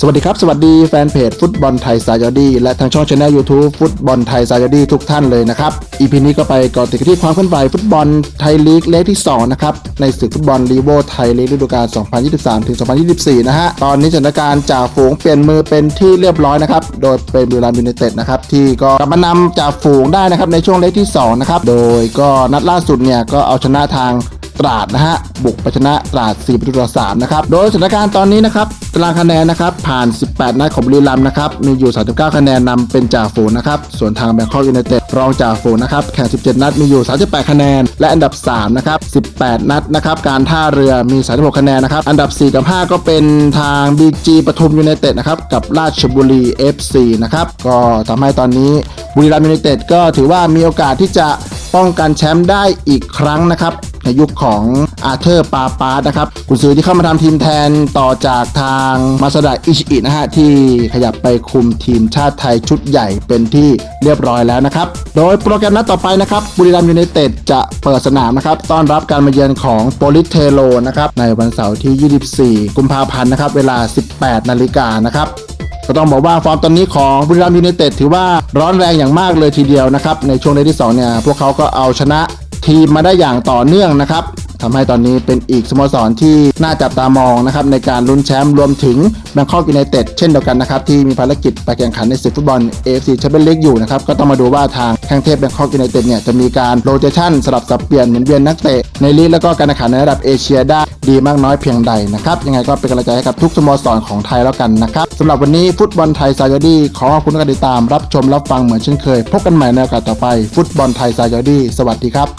สวัสดีครับ สวัสดีแฟนเพจฟุตบอลไทยสายอดีและทางช่องช anel YouTube ฟุตบอลไทยสายอดีทุกท่านเลยนะครับอีพีนี้ก็ไปกาะติดที่ความเคลื่อนไหวฟุตบอลไทยลีกเลกที่ 2 นะครับ ในศึกฟุตบอลลีโวไทยลีกฤดูกาล 2023 ถึง 2024 นะฮะ ตอนนี้สถานการณ์จ่าฝูงเปลี่ยนมือเป็นที่เรียบร้อยนะครับ โดยเป็นบุรีรัมยูไนเต็ดนะครับ ที่ก็กลับมานำจ่าฝูงได้นะครับในช่วงเลกที่ 2 นะครับ โดยก็นัดล่าสุดเนี่ยก็เอาชนะทาง ตราดนะฮะบุกไปชนะตราด4ประตูต่อ3นะครับโดยสถานการณ์ตอนนี้นะครับตารางคะแนนนะครับผ่าน 18 นัดของบุรีรัมย์นะครับมีอยู่ 39 คะแนนนำเป็นจ่าฝูงนะครับส่วนทางแบงคอกยูไนเต็ดรองจ่าฝูงนะครับแข่ง 17 นัดมีอยู่ 38 คะแนน และอันดับ 3 นะครับ 18 นัดนะครับการท่าเรือมี 36 คะแนนนะครับอันดับ 4 กับ 5 ก็เป็นทาง BG ปทุมยูไนเต็ดนะครับกับราชบุรี FC นะครับก็ทำให้ตอนนี้บุรีรัมย์ยูไนเต็ดก็ถือว่ามีโอกาสที่จะป้องกันแชมป์ได้อีกครั้งนะครับ ในยุคของอาเธอร์ปาปาร์นะครับกุนซือที่เข้ามาทำทีมแทนต่อจากทางมาสดาอิชิอินะฮะที่ขยับไปคุมทีมชาติไทยชุดใหญ่เป็นที่เรียบร้อยแล้วนะครับ โดยโปรแกรมนัดต่อไปนะครับบุรีรัมย์ยูไนเต็ดจะเปิดสนามนะครับต้อนรับการมาเยือนของโปลิสเทโลนะครับในวันเสาร์ที่ 24 กุมภาพันธ์นะครับเวลา 18 นาฬิกานะครับก็ต้องบอกว่าฟอร์มตอนนี้ของบุรีรัมย์ยูไนเต็ดถือว่าร้อนแรงอย่างมากเลยทีเดียวนะครับ ในช่วงเลกที่2เนี่ยพวกเขาก็เอาชนะ ทีมมาได้อย่างต่อเนื่องนะครับทำให้ตอนนี้เป็นอีกสโมสรที่น่าจับตามองนะครับในการลุ้นแชมป์รวมถึงแบงคอกยูไนเต็ดเช่นเดียวกันนะครับที่มีภารกิจไปแข่งขันในศึกฟุตบอล AFC แชมเปี้ยนลีกอยู่นะครับก็ต้องมาดูว่าทางแข้งเทพแบงคอกยูไนเต็ดเนี่ยจะมีการโรเตชันสลับสับเปลี่ยนหมุนเวียนนักเตะในลีกแล้วก็การแข่งขันในระดับเอเชียได้ดีมากน้อยเพียงใดนะครับยังไงก็เป็นกำลังใจให้กับทุกสโมสรของไทยแล้วกันนะครับ สำหรับวันนี้ฟุตบอลไทยซายอดี้ขอขอบคุณกการติดตามรับชมรับฟังเหมือนเช่นเคย พบกันใหม่ในโอกาสต่อไปฟุตบอลไทยซายอดี้สวัสดีครับ